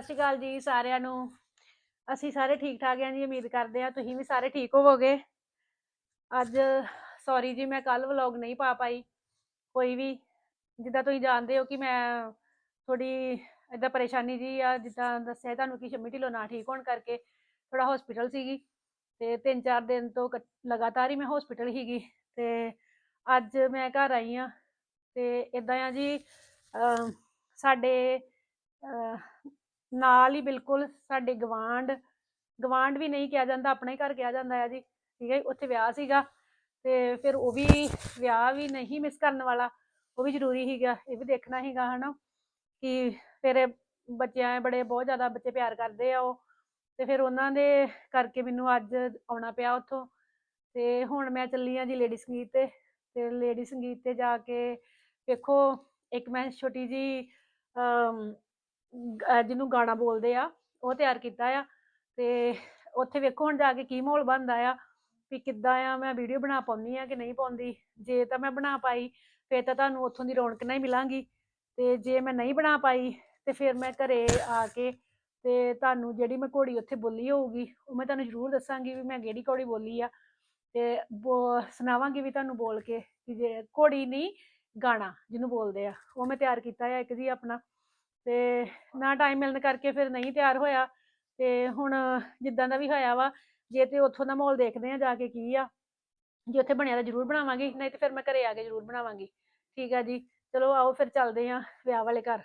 ਸਤਿ ਸ਼੍ਰੀ ਅਕਾਲ ਜੀ ਸਾਰਿਆਂ ਨੂੰ। ਅਸੀਂ ਸਾਰੇ ਠੀਕ ਠਾਕ ਹਾਂ ਜੀ, ਉਮੀਦ ਕਰਦੇ ਹਾਂ ਤੁਸੀਂ ਵੀ ਸਾਰੇ ਠੀਕ ਹੋਵੋਗੇ। ਅੱਜ ਸੌਰੀ ਜੀ, ਮੈਂ ਕੱਲ ਵਲੌਗ ਨਹੀਂ ਪਾ ਪਾਈ। ਕੋਈ ਵੀ, ਜਿੱਦਾਂ ਤੁਸੀਂ ਜਾਣਦੇ ਹੋ ਕਿ ਮੈਂ ਥੋੜੀ ਏਦਾਂ ਪਰੇਸ਼ਾਨੀ ਜੀ ਆ, ਜਿੱਦਾਂ ਦੱਸਿਆ ਤੁਹਾਨੂੰ ਕਿ ਸ਼ੰਮੀ ਢਿੱਲੋਂ ਨਾ ਠੀਕ ਹੋਣ ਕਰਕੇ ਥੋੜਾ ਹਸਪੀਟਲ ਸੀਗੀ। ਤੇ ਤਿੰਨ ਚਾਰ ਦਿਨ ਤੋਂ ਕ- ਲਗਾਤਾਰ ਹੀ ਮੈਂ ਹਸਪੀਟਲ ਹੀਗੀ ਤੇ ਅੱਜ ਮੈਂ ਘਰ ਆਈ ਆ। ਤੇ ਇਦਾਂ ਆ ਜੀ ਸਾਡੇ ਨਾਲ ਹੀ ਬਿਲਕੁਲ ਸਾਡੇ ਗਵਾਂਢ ਗਵਾਂਢ ਵੀ ਨਹੀਂ ਕਿਹਾ ਜਾਂਦਾ, ਆਪਣੇ ਘਰ ਕਿਹਾ ਜਾਂਦਾ ਆ ਜੀ, ਠੀਕ ਹੈ ਉੱਥੇ ਵਿਆਹ ਸੀਗਾ ਤੇ ਫਿਰ ਉਹ ਵੀ ਵਿਆਹ ਵੀ ਨਹੀਂ ਮਿਸ ਕਰਨ ਵਾਲਾ, ਉਹ ਵੀ ਜ਼ਰੂਰੀ ਸੀਗਾ, ਇਹ ਵੀ ਦੇਖਣਾ ਸੀਗਾ ਹਨਾ ਕਿ ਫਿਰ ਬੱਚਿਆਂ ਬੜੇ ਬਹੁਤ ਜ਼ਿਆਦਾ ਬੱਚੇ ਪਿਆਰ ਕਰਦੇ ਆ ਉਹ ਤੇ ਫਿਰ ਉਹਨਾਂ ਦੇ ਕਰਕੇ ਮੈਨੂੰ ਅੱਜ ਆਉਣਾ ਪਿਆ ਉੱਥੋਂ ਤੇ ਹੁਣ ਮੈਂ ਚੱਲੀ ਆ ਜੀ ਲੇਡੀ ਸੰਗੀਤ ਤੇ ਤੇ ਲੇਡੀ ਸੰਗੀਤ ਤੇ ਜਾ ਕੇ ਵੇਖੋ, ਇੱਕ ਮੈਂ ਛੋਟੀ ਜੀ ਅਮ ਜਿਹਨੂੰ ਗਾਣਾ ਬੋਲਦੇ ਆ, ਉਹ ਤਿਆਰ ਕੀਤਾ ਆ ਤੇ ਉੱਥੇ ਵੇਖੋ ਹੁਣ ਜਾ ਕੇ ਕੀ ਮਾਹੌਲ ਬਣਦਾ ਆ ਵੀ ਕਿੱਦਾਂ ਆ, ਮੈਂ ਵੀਡੀਓ ਬਣਾ ਪਾਉਂਦੀ ਆ ਕਿ ਨਹੀਂ ਪਾਉਂਦੀ, ਜੇ ਤਾਂ ਮੈਂ ਬਣਾ ਪਾਈ, ਫਿਰ ਤਾਂ ਤੁਹਾਨੂੰ ਉੱਥੋਂ ਦੀ ਰੌਣਕ ਨਾਲ ਹੀ ਮਿਲਾਂਗੀ ਤੇ ਜੇ ਮੈਂ ਨਹੀਂ ਬਣਾ ਪਾਈ ਤੇ ਫਿਰ ਮੈਂ ਘਰੇ ਆ ਕੇ ਤੇ ਤੁਹਾਨੂੰ ਜਿਹੜੀ ਮੈਂ ਘੋੜੀ ਉੱਥੇ ਬੋਲੀ ਹੋਊਗੀ, ਉਹ ਮੈਂ ਤੁਹਾਨੂੰ ਜ਼ਰੂਰ ਦੱਸਾਂਗੀ ਵੀ ਮੈਂ ਕਿਹੜੀ ਘੋੜੀ ਬੋਲੀ ਆ ਤੇ ਬੋ- ਸੁਣਾਵਾਂਗੀ ਵੀ ਤੁਹਾਨੂੰ ਬੋਲ ਕੇ ਕਿ ਜੇ ਘੋੜੀ ਨਹੀਂ ਗਾਣਾ ਜਿਹਨੂੰ ਬੋਲਦੇ ਆ, ਉਹ ਮੈਂ ਤਿਆਰ ਕੀਤਾ ਆ ਇੱਕ ਜੀ ਆਪਣਾ। ਤੇ ਨਾ ਟਾਈਮ ਮਿਲਣ ਕਰਕੇ ਫਿਰ ਨਹੀਂ ਤਿਆਰ ਹੋਇਆ ਤੇ ਹੁਣ ਜਿੱਦਾਂ ਦਾ ਵੀ ਹੋਇਆ ਵਾ, ਜੇ ਤੇ ਉੱਥੋਂ ਦਾ ਮਾਹੌਲ ਦੇਖਦੇ ਆ ਜਾ ਕੇ ਕੀ ਆ, ਜੇ ਉੱਥੇ ਬਣਿਆ ਤਾਂ ਜ਼ਰੂਰ ਬਣਾਵਾਂਗੀ, ਨਹੀਂ ਤੇ ਫਿਰ ਮੈਂ ਘਰੇ ਆ ਕੇ ਜ਼ਰੂਰ ਬਣਾਵਾਂਗੀ। ਠੀਕ ਆ ਜੀ, ਚਲੋ ਆਓ ਫਿਰ ਚੱਲਦੇ ਆ ਵਿਆਹ ਵਾਲੇ ਘਰ।